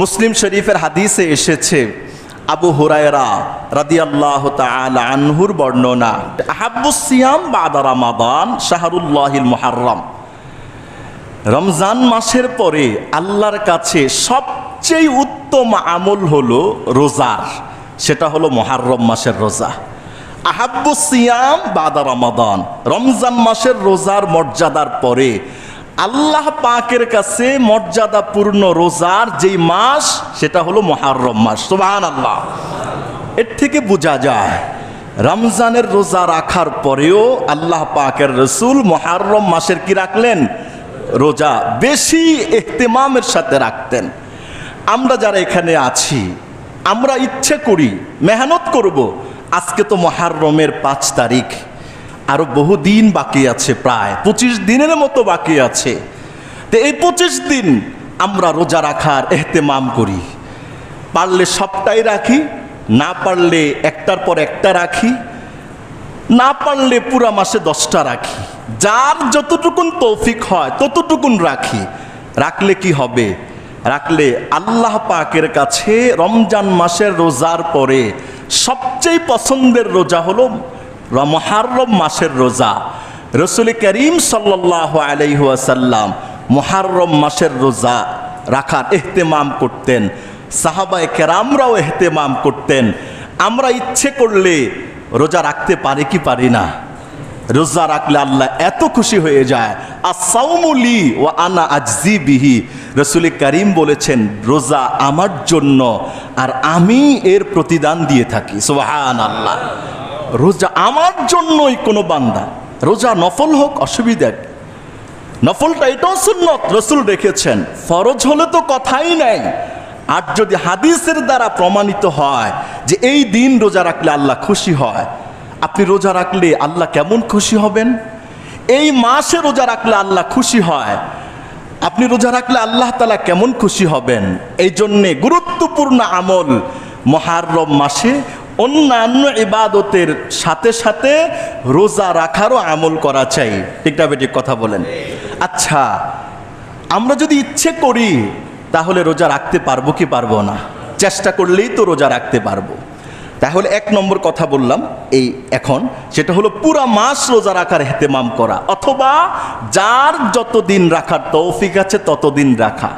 মুসলিম শরীফের হাদিসে এসেছে, আবু হুরায়রা রাদিয়াল্লাহ তাআলা আনহুর বর্ণনা, আহাব্বুস সিয়াম বাদা রামাদান শাহরুল্লাহিল মুহাররম। রমজান মাসের পরে আল্লাহর কাছে সবচেয়ে উত্তম আমল হলো রোজার, সেটা হলো মহারম মাসের রোজা। আহাব্বু সিয়াম বাদা রমাদান। রমজান মাসের রোজার মর্যাদার পরে আল্লাহ পাকের কাছে মর্যাদাপূর্ণ রোজার যেই মাস, সেটা হলো মহারম মাস। সুবহান আল্লাহ এর থেকে বোঝা যায়, রমজানের রোজা রাখার পরেও আল্লাহ পাকের রসুল মহারম মাসের কি রাখলেন? রোজা বেশি এহতেমামের সাথে রাখতেন। আমরা যারা এখানে আছি, আমরা ইচ্ছে করি, মেহনত করব। আজকে তো মহারমের পাঁচ তারিখ। আরও বহু দিন বাকি আছে প্রায়, পঁচিশ দিনের মতো বাকি আছে। তো এই পঁচিশ দিন আমরা রোজা রাখার এহতেমাম করি। পারলে সবটাই রাখি, না পারলে একটার পর একটা রাখি, না পারলে পুরা মাসে দশটা রাখি। যার যতটুকুন তৌফিক হয়, ততটুকুন রাখি। রাখলে কি হবে? রাখলে আল্লাহ পাকের কাছে রমজান মাসের রোজার পরে সবচেয়ে পছন্দের রোজা হলো মহারম মাসের রোজা। রসুল করিম সাল্লাহ আলাইহাসাল্লাম মহারম মাসের রোজা রাখার এহতেমাম করতেন, সাহাবায় কেরামরাও এহতেমাম করতেন। আমরা ইচ্ছে করলে রোজা রাখতে পারি কি পারি না? রোজা রাখলে আল্লাহ এত খুশি হয়ে যায়। আসাউমুলি ও আনা আজজি বিহি। রসুল করিম বলেছেন, রোজা আমার জন্য আর আমি এর প্রতিদান দিয়ে থাকি। সোহান আল্লাহ রোজা আমার জন্যই কোনো বান্দা, রোজা নফল হোক, অসুবিধা নফলটা এটাও সুন্নত, রসুল রেখেছেন, ফরজ হলে তো কথাই নাই। আর যদি হাদিসের দ্বারা প্রমাণিত হয় যে এই দিন রোজা রাখলে আল্লাহ খুশি হয়, আপনি রোজা রাখলে আল্লাহ কেমন খুশি হবেন? এই মাসে রোজা রাখলে আল্লাহ খুশি হয়, আপনি রোজা রাখলে আল্লাহ তালা কেমন খুশি হবেন? এই জন্যে গুরুত্বপূর্ণ আমল মহারম মাসে অন্যান্য ইবাদতের সাথে সাথে রোজা রাখারও আমল করা চাই। ঠিকটা বেঠিক কথা বলেন। আচ্ছা আমরা যদি ইচ্ছে করি, তাহলে রোজা রাখতে পারব কি পারব না? চেষ্টা করলেই তো রোজা রাখতে পারব। তাহলে এক নম্বর কথা বললাম, এই এখন সেটা হলো পুরা মাস রোজা রাখার হেতেমাম করা। অথবা যার যতদিন রাখার তৌফিক আছে, ততদিন রাখা।